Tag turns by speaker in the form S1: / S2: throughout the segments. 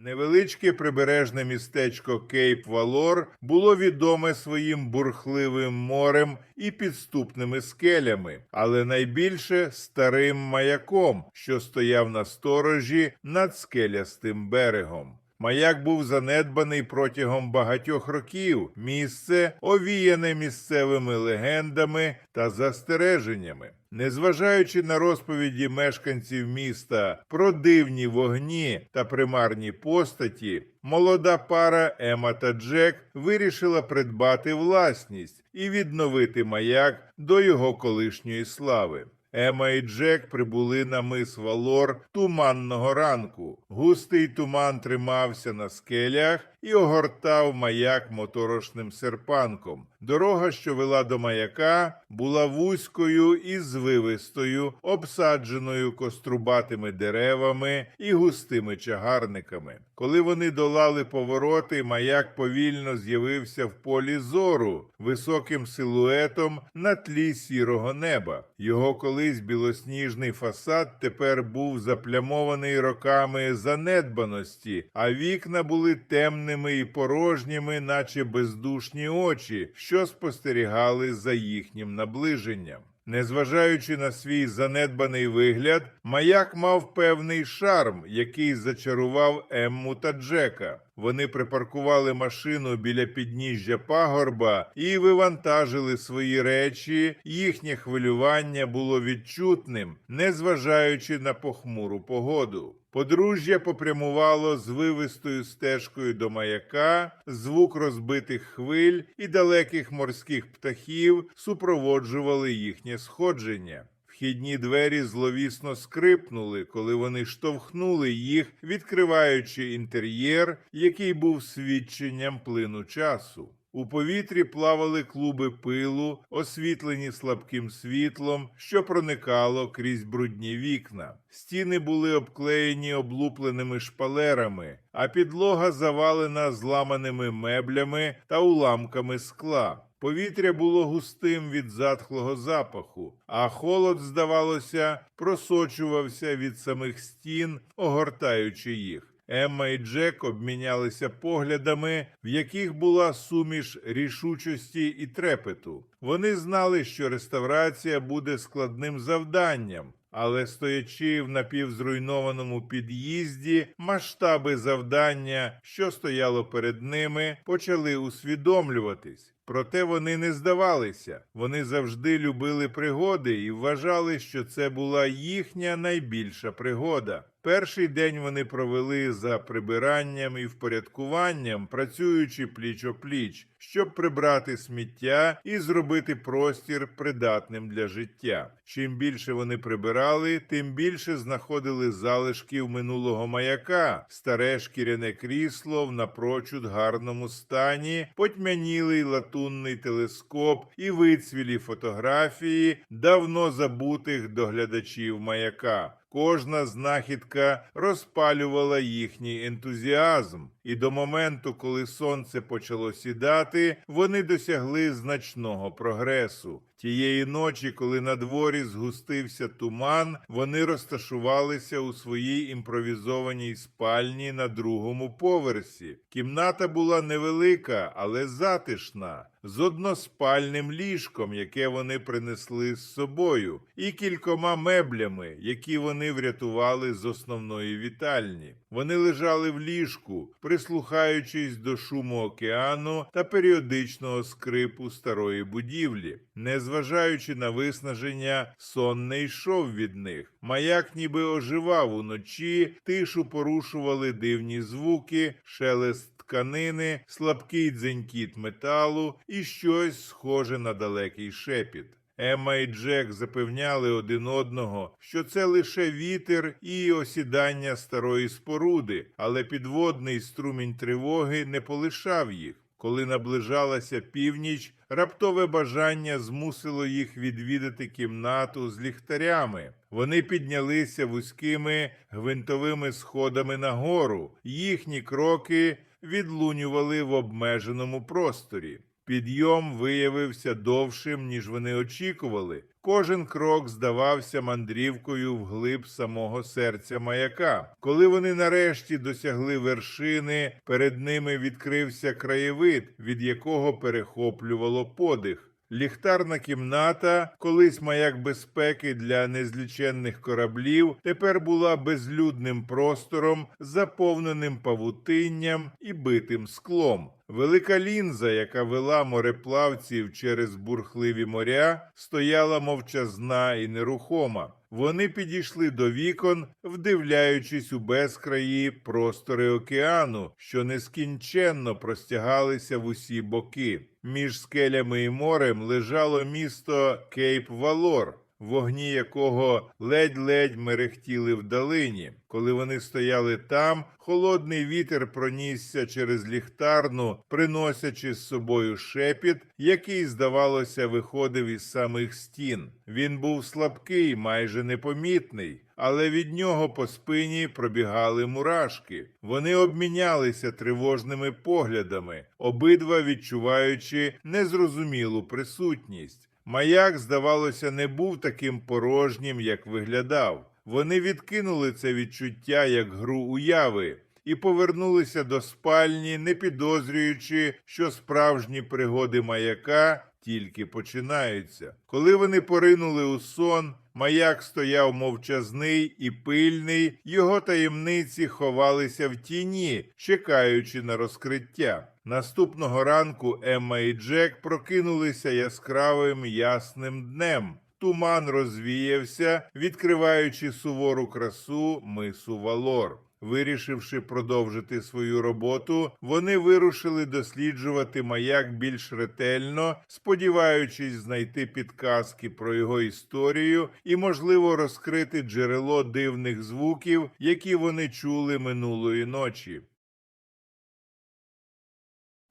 S1: Невеличке прибережне містечко Кейп Валор було відоме своїм бурхливим морем і підступними скелями, але найбільше старим маяком, що стояв на сторожі над скелястим берегом. Маяк був занедбаний протягом багатьох років. Місце овіяне місцевими легендами та застереженнями. Незважаючи на розповіді мешканців міста про дивні вогні та примарні постаті, молода пара Ема та Джек вирішила придбати власність і відновити маяк до його колишньої слави. Ема і Джек прибули на мис Валор туманного ранку. Густий туман тримався на скелях і огортав маяк моторошним серпанком. Дорога, що вела до маяка, була вузькою і звивистою, обсадженою кострубатими деревами і густими чагарниками. Коли вони долали повороти, маяк повільно з'явився в полі зору високим силуетом на тлі сірого неба. Його колись білосніжний фасад тепер був заплямований роками занедбаності, а вікна були темними і порожніми, наче бездушні очі, що спостерігали за їхнім наближенням. Незважаючи на свій занедбаний вигляд, маяк мав певний шарм, який зачарував Емму та Джека. Вони припаркували машину біля підніжжя пагорба і вивантажили свої речі. Їхнє хвилювання було відчутним, незважаючи на похмуру погоду. Подружжя попрямувало звивистою стежкою до маяка, звук розбитих хвиль і далеких морських птахів супроводжували їхнє сходження. Вхідні двері зловісно скрипнули, коли вони штовхнули їх, відкриваючи інтер'єр, який був свідченням плину часу. У повітрі плавали клуби пилу, освітлені слабким світлом, що проникало крізь брудні вікна. Стіни були обклеєні облупленими шпалерами, а підлога завалена зламаними меблями та уламками скла. Повітря було густим від затхлого запаху, а холод, здавалося, просочувався від самих стін, огортаючи їх. Емма і Джек обмінялися поглядами, в яких була суміш рішучості і трепету. Вони знали, що реставрація буде складним завданням, але стоячи в напівзруйнованому під'їзді, масштаби завдання, що стояло перед ними, почали усвідомлюватись. Проте вони не здавалися. Вони завжди любили пригоди і вважали, що це була їхня найбільша пригода. Перший день вони провели за прибиранням і впорядкуванням, працюючи пліч о пліч, щоб прибрати сміття і зробити простір придатним для життя. Чим більше вони прибирали, тим більше знаходили залишків минулого маяка, старе шкіряне крісло в напрочуд гарному стані, потьмянілий латунний телескоп і вицвілі фотографії давно забутих доглядачів маяка. Кожна знахідка розпалювала їхній ентузіазм, і до моменту, коли сонце почало сідати, вони досягли значного прогресу. Тієї ночі, коли на дворі згустився туман, вони розташувалися у своїй імпровізованій спальні на другому поверсі. Кімната була невелика, але затишна, з односпальним ліжком, яке вони принесли з собою, і кількома меблями, які вони врятували з основної вітальні. Вони лежали в ліжку, прислухаючись до шуму океану та періодичного скрипу старої будівлі. Незважаючи на виснаження, сон не йшов від них. Маяк ніби оживав уночі, тишу порушували дивні звуки, шелест тканини, слабкий дзенькіт металу і щось схоже на далекий шепіт. Емма і Джек запевняли один одного, що це лише вітер і осідання старої споруди, але підводний струмінь тривоги не полишав їх. Коли наближалася північ, раптове бажання змусило їх відвідати кімнату з ліхтарями. Вони піднялися вузькими гвинтовими сходами нагору. Їхні кроки відлунювали в обмеженому просторі. Підйом виявився довшим, ніж вони очікували. Кожен крок здавався мандрівкою вглиб самого серця маяка. Коли вони нарешті досягли вершини, перед ними відкрився краєвид, від якого перехоплювало подих. Ліхтарна кімната, колись маяк безпеки для незліченних кораблів, тепер була безлюдним простором, заповненим павутинням і битим склом. Велика лінза, яка вела мореплавців через бурхливі моря, стояла мовчазна і нерухома. Вони підійшли до вікон, вдивляючись у безкраї простори океану, що нескінченно простягалися в усі боки. Між скелями і морем лежало місто Кейп Валор, вогні якого ледь-ледь мерехтіли вдалині. Коли вони стояли там, холодний вітер пронісся через ліхтарну, приносячи з собою шепіт, який, здавалося, виходив із самих стін. Він був слабкий, майже непомітний. Але від нього по спині пробігали мурашки. Вони обмінялися тривожними поглядами, обидва відчуваючи незрозумілу присутність. Маяк, здавалося, не був таким порожнім, як виглядав. Вони відкинули це відчуття як гру уяви і повернулися до спальні, не підозрюючи, що справжні пригоди маяка тільки починаються. Коли вони поринули у сон, маяк стояв мовчазний і пильний, його таємниці ховалися в тіні, чекаючи на розкриття. Наступного ранку Емма і Джек прокинулися яскравим ясним днем. Туман розвіявся, відкриваючи сувору красу мису Валор. Вирішивши продовжити свою роботу, вони вирушили досліджувати маяк більш ретельно, сподіваючись знайти підказки про його історію і, можливо, розкрити джерело дивних звуків, які вони чули минулої ночі.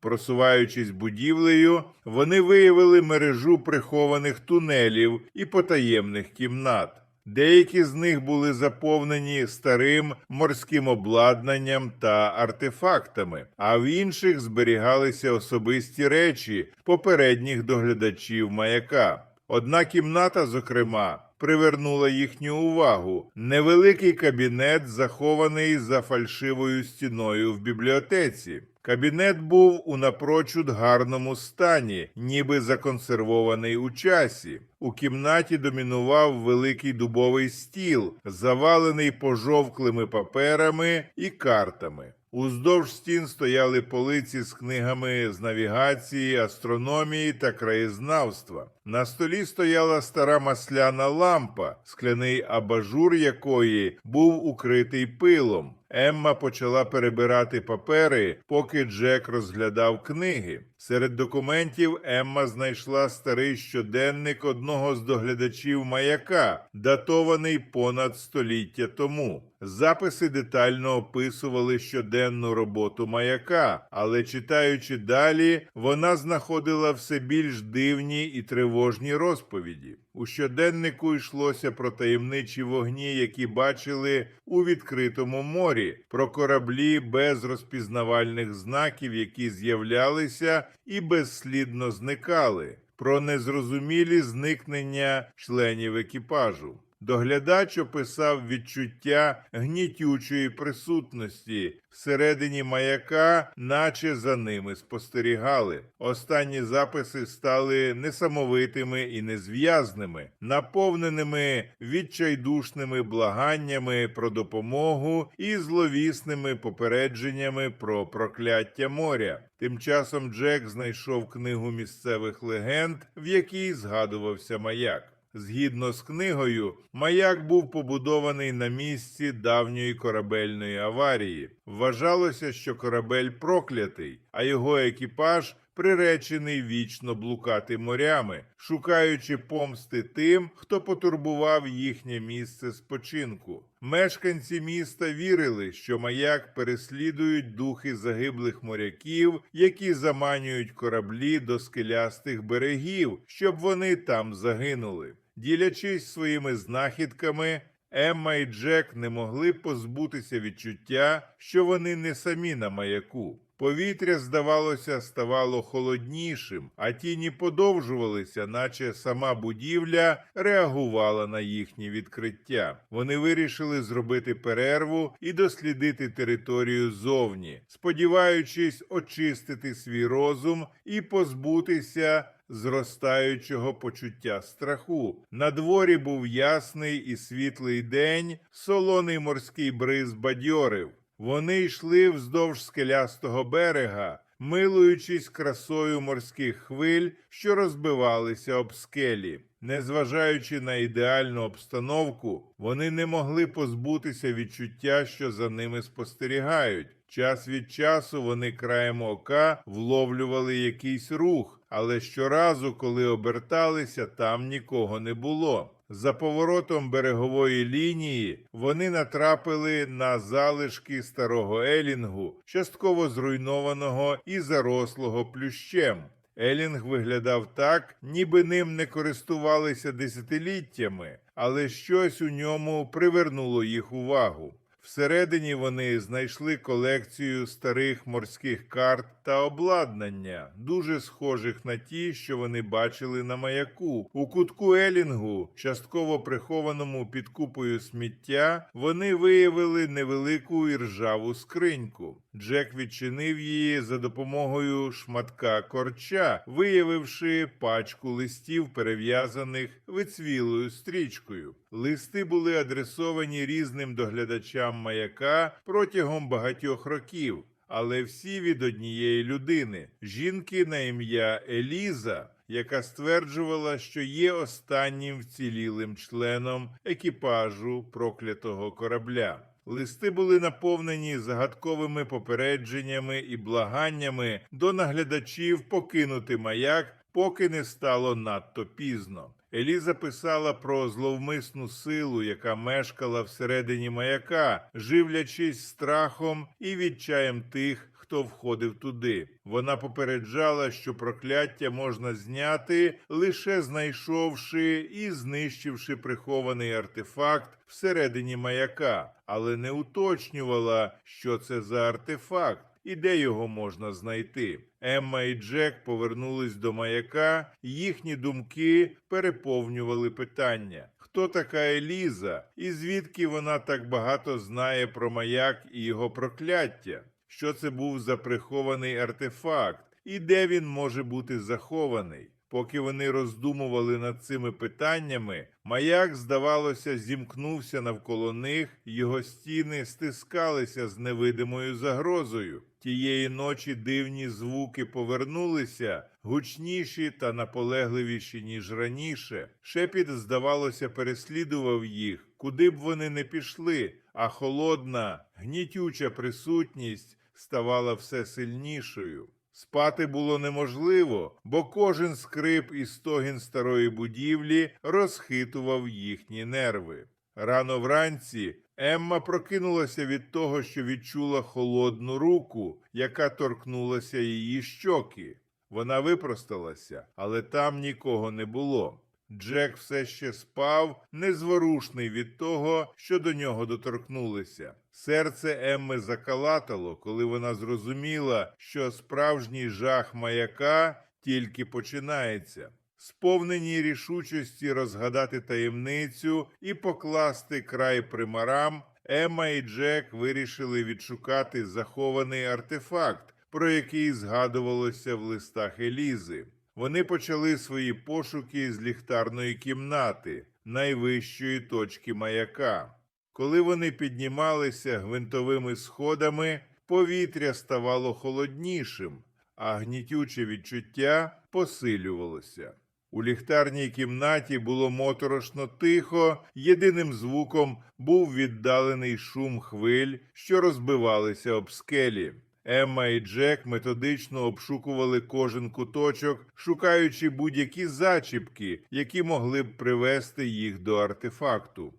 S1: Просуваючись будівлею, вони виявили мережу прихованих тунелів і потаємних кімнат. Деякі з них були заповнені старим морським обладнанням та артефактами, а в інших зберігалися особисті речі попередніх доглядачів маяка. Одна кімната, зокрема, привернула їхню увагу. Невеликий кабінет, захований за фальшивою стіною в бібліотеці. Кабінет був у напрочуд гарному стані, ніби законсервований у часі. У кімнаті домінував великий дубовий стіл, завалений пожовклими паперами і картами. Уздовж стін стояли полиці з книгами з навігації, астрономії та краєзнавства. На столі стояла стара масляна лампа, скляний абажур якої був укритий пилом. Емма почала перебирати папери, поки Джек розглядав книги. Серед документів Емма знайшла старий щоденник одного з доглядачів маяка, датований понад століття тому. Записи детально описували щоденну роботу маяка, але читаючи далі, вона знаходила все більш дивні і тривожні розповіді. У щоденнику йшлося про таємничі вогні, які бачили у відкритому морі, про кораблі без розпізнавальних знаків, які з'являлися і безслідно зникали, про незрозумілі зникнення членів екіпажу. Доглядач описав відчуття гнітючої присутності всередині маяка, наче за ними спостерігали. Останні записи стали несамовитими і незв'язними, наповненими відчайдушними благаннями про допомогу і зловісними попередженнями про прокляття моря. Тим часом Джек знайшов книгу місцевих легенд, в якій згадувався маяк. Згідно з книгою, маяк був побудований на місці давньої корабельної аварії. Вважалося, що корабель проклятий, а його екіпаж приречений вічно блукати морями, шукаючи помсти тим, хто потурбував їхнє місце спочинку. Мешканці міста вірили, що маяк переслідують духи загиблих моряків, які заманюють кораблі до скелястих берегів, щоб вони там загинули. Ділячись своїми знахідками, Емма і Джек не могли позбутися відчуття, що вони не самі на маяку. Повітря, здавалося, ставало холоднішим, а тіні подовжувалися, наче сама будівля реагувала на їхнє відкриття. Вони вирішили зробити перерву і дослідити територію зовні, сподіваючись очистити свій розум і позбутися зростаючого почуття страху. На дворі був ясний і світлий день, солоний морський бриз бадьорив. Вони йшли вздовж скелястого берега, милуючись красою морських хвиль, що розбивалися об скелі. Незважаючи на ідеальну обстановку, вони не могли позбутися відчуття, що за ними спостерігають. Час від часу вони краєм ока вловлювали якийсь рух, але щоразу, коли оберталися, там нікого не було. За поворотом берегової лінії вони натрапили на залишки старого елінгу, частково зруйнованого і зарослого плющем. Елінг виглядав так, ніби ним не користувалися десятиліттями, але щось у ньому привернуло їх увагу. Всередині вони знайшли колекцію старих морських карт та обладнання, дуже схожих на ті, що вони бачили на маяку. У кутку Елінгу, частково прихованому під купою сміття, вони виявили невелику іржаву скриньку. Джек відчинив її за допомогою шматка корча, виявивши пачку листів, перев'язаних вицвілою стрічкою. Листи були адресовані різним доглядачам маяка протягом багатьох років, але всі від однієї людини жінки на ім'я Еліза, яка стверджувала, що є останнім вцілілим членом екіпажу проклятого корабля. Листи були наповнені загадковими попередженнями і благаннями до наглядачів покинути маяк, поки не стало надто пізно. Еліза писала про зловмисну силу, яка мешкала всередині маяка, живлячись страхом і відчаєм тих, хто входив туди. Вона попереджала, що прокляття можна зняти, лише знайшовши і знищивши прихований артефакт всередині маяка, але не уточнювала, що це за артефакт і де його можна знайти. Емма і Джек повернулись до маяка, їхні думки переповнювали питання. Хто така Еліза, і звідки вона так багато знає про маяк і його прокляття? Що це був за прихований артефакт, і де він може бути захований? Поки вони роздумували над цими питаннями, маяк, здавалося, зімкнувся навколо них, його стіни стискалися з невидимою загрозою. Тієї ночі дивні звуки повернулися, гучніші та наполегливіші, ніж раніше. Шепіт, здавалося, переслідував їх, куди б вони не пішли, а холодна, гнітюча присутність ставала все сильнішою. Спати було неможливо, бо кожен скрип і стогін старої будівлі розхитував їхні нерви. Рано вранці Емма прокинулася від того, що відчула холодну руку, яка торкнулася її щоки. Вона випросталася, але там нікого не було. Джек все ще спав, незворушний від того, що до нього доторкнулися. Серце Емми закалатало, коли вона зрозуміла, що справжній жах маяка тільки починається. Сповнені рішучості розгадати таємницю і покласти край примарам, Емма і Джек вирішили відшукати захований артефакт, про який згадувалося в листах Елізи. Вони почали свої пошуки з ліхтарної кімнати, найвищої точки маяка. Коли вони піднімалися гвинтовими сходами, повітря ставало холоднішим, а гнітюче відчуття посилювалося. У ліхтарній кімнаті було моторошно тихо, єдиним звуком був віддалений шум хвиль, що розбивалися об скелі. Емма і Джек методично обшукували кожен куточок, шукаючи будь-які зачіпки, які могли б привести їх до артефакту.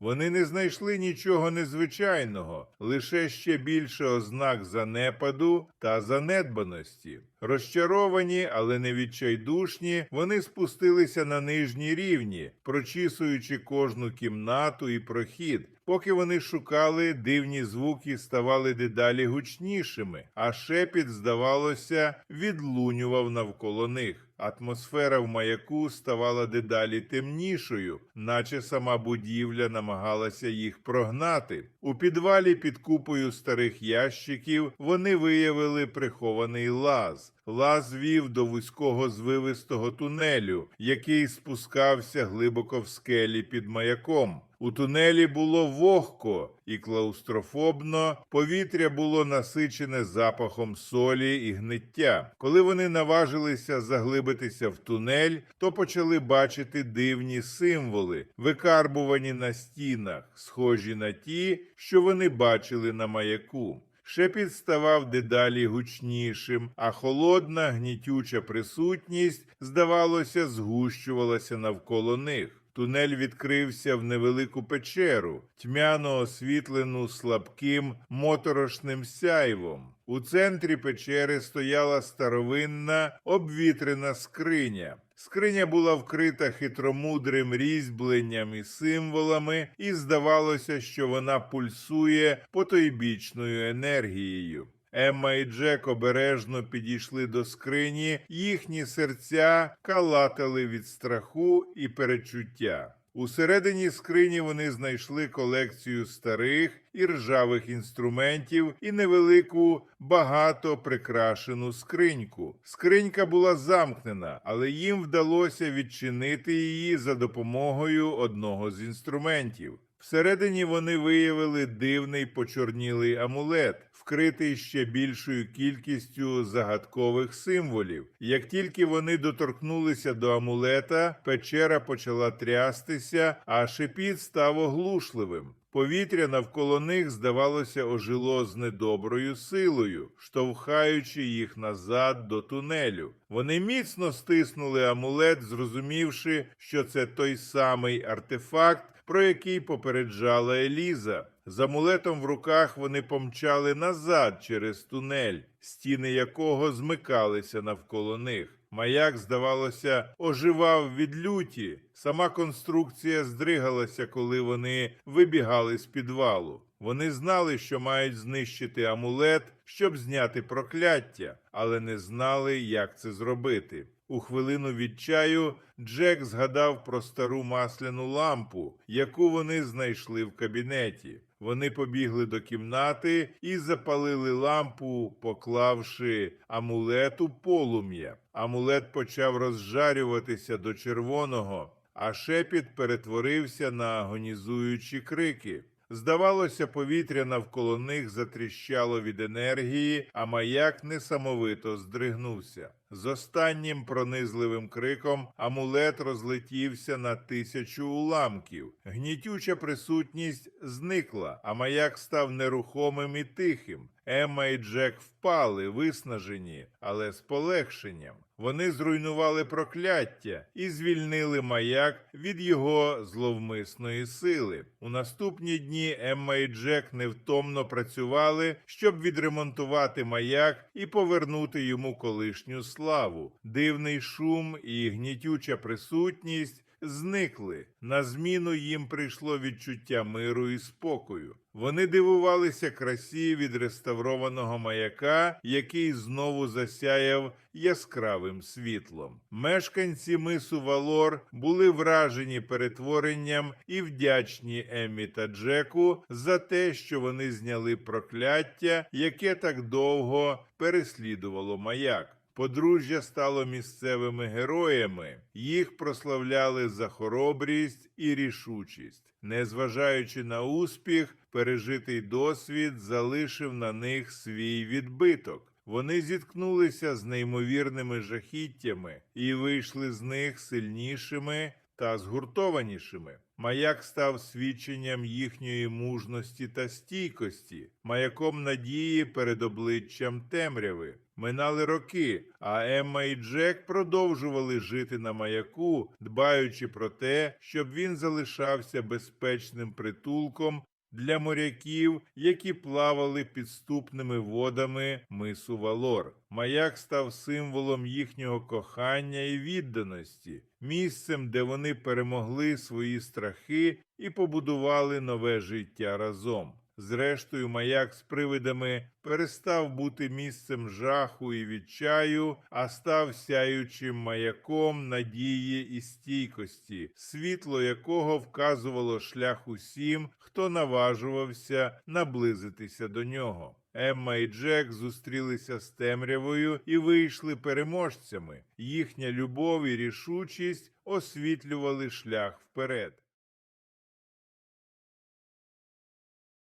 S1: Вони не знайшли нічого незвичайного, лише ще більше ознак занепаду та занедбаності. Розчаровані, але не відчайдушні, вони спустилися на нижні рівні, прочісуючи кожну кімнату і прохід. Поки вони шукали, дивні звуки ставали дедалі гучнішими, а шепіт, здавалося, відлунював навколо них. Атмосфера в маяку ставала дедалі темнішою, наче сама будівля намагалася їх прогнати. У підвалі під купою старих ящиків вони виявили прихований лаз. Лаз вів до вузького звивистого тунелю, який спускався глибоко в скелі під маяком. У тунелі було вогко і клаустрофобно, повітря було насичене запахом солі і гниття. Коли вони наважилися заглибитися в тунель, то почали бачити дивні символи, викарбувані на стінах, схожі на ті, що вони бачили на маяку. Шепіт ставав дедалі гучнішим, а холодна, гнітюча присутність, здавалося, згущувалася навколо них. Тунель відкрився в невелику печеру, тьмяно освітлену слабким моторошним сяйвом. У центрі печери стояла старовинна обвітрена скриня. Скриня була вкрита хитромудрим різьбленням і символами, і здавалося, що вона пульсує потойбічною енергією. Емма і Джек обережно підійшли до скрині, їхні серця калатали від страху і перечуття. Усередині скрині вони знайшли колекцію старих і ржавих інструментів і невелику, багато прикрашену скриньку. Скринька була замкнена, але їм вдалося відчинити її за допомогою одного з інструментів. Всередині вони виявили дивний почорнілий амулет, вкритий ще більшою кількістю загадкових символів. Як тільки вони доторкнулися до амулета, печера почала трястися, а шепіт став оглушливим. Повітря навколо них, здавалося, ожило з недоброю силою, штовхаючи їх назад до тунелю. Вони міцно стиснули амулет, зрозумівши, що це той самий артефакт, про який попереджала Еліза. З амулетом в руках вони помчали назад через тунель, стіни якого змикалися навколо них. Маяк, здавалося, оживав від люті. Сама конструкція здригалася, коли вони вибігали з підвалу. Вони знали, що мають знищити амулет, щоб зняти прокляття, але не знали, як це зробити. У хвилину відчаю Джек згадав про стару масляну лампу, яку вони знайшли в кабінеті. Вони побігли до кімнати і запалили лампу, поклавши амулету полум'я. Амулет почав розжарюватися до червоного, а шепіт перетворився на агонізуючі крики. Здавалося, повітря навколо них затріщало від енергії, а маяк несамовито здригнувся. З останнім пронизливим криком амулет розлетівся на тисячу уламків. Гнітюча присутність зникла, а маяк став нерухомим і тихим. Емма і Джек впали, виснажені, але з полегшенням. Вони зруйнували прокляття і звільнили маяк від його зловмисної сили. У наступні дні Емма і Джек невтомно працювали, щоб відремонтувати маяк і повернути йому колишню славу. Дивний шум і гнітюча присутність зникли. На зміну їм прийшло відчуття миру і спокою. Вони дивувалися красі відреставрованого маяка, який знову засяяв яскравим світлом. Мешканці мису Валор були вражені перетворенням і вдячні Еммі та Джеку за те, що вони зняли прокляття, яке так довго переслідувало маяк. Подружжя стало місцевими героями, їх прославляли за хоробрість і рішучість. Незважаючи на успіх, пережитий досвід залишив на них свій відбиток. Вони зіткнулися з неймовірними жахіттями і вийшли з них сильнішими та згуртованішими. Маяк став свідченням їхньої мужності та стійкості, маяком надії перед обличчям темряви. Минали роки, а Емма і Джек продовжували жити на маяку, дбаючи про те, щоб він залишався безпечним притулком для моряків, які плавали підступними водами мису Валор. Маяк став символом їхнього кохання і відданості, місцем, де вони перемогли свої страхи і побудували нове життя разом. Зрештою, маяк з привидами перестав бути місцем жаху і відчаю, а став сяючим маяком надії і стійкості, світло якого вказувало шлях усім, хто наважувався наблизитися до нього. Емма і Джек зустрілися з темрявою і вийшли переможцями. Їхня любов і рішучість освітлювали шлях вперед.